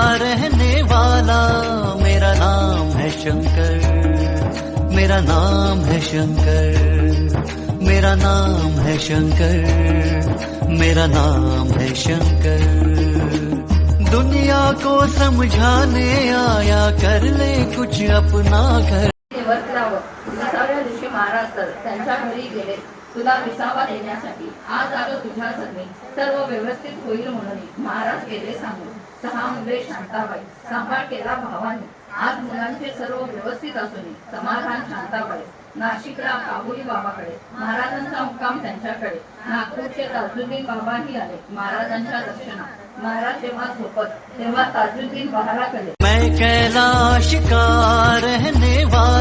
रहने वाला मेरा नाम है शंकर। मेरा नाम है शंकर। मेरा नाम है शंकर। मेरा नाम है शंकर। दुनिया को समझाने आया, कर ले कुछ अपना घर। त्यांच्या घरी गेले. तुला विसावा देण्यासाठी आज आलो तुझ्या सगळे सर्व व्यवस्थित होईल म्हणून महाराज गेले सांगून. सहा मुले शांताबाई सांभाळ केला भावाने. आज मुलांचे सर्व व्यवस्थित असून समाधान शांताबाई. नाशिकला काबुली बाबाकडे. महाराजांचा मुक्काम त्यांच्याकडे. नागपूरचे ताजुद्दीन बाबाही आले महाराजांच्या दर्शना महाराज जेव्हा झोपत तेव्हा ताजुद्दीन बहाराकडे मैं कैलाश का रहने वाला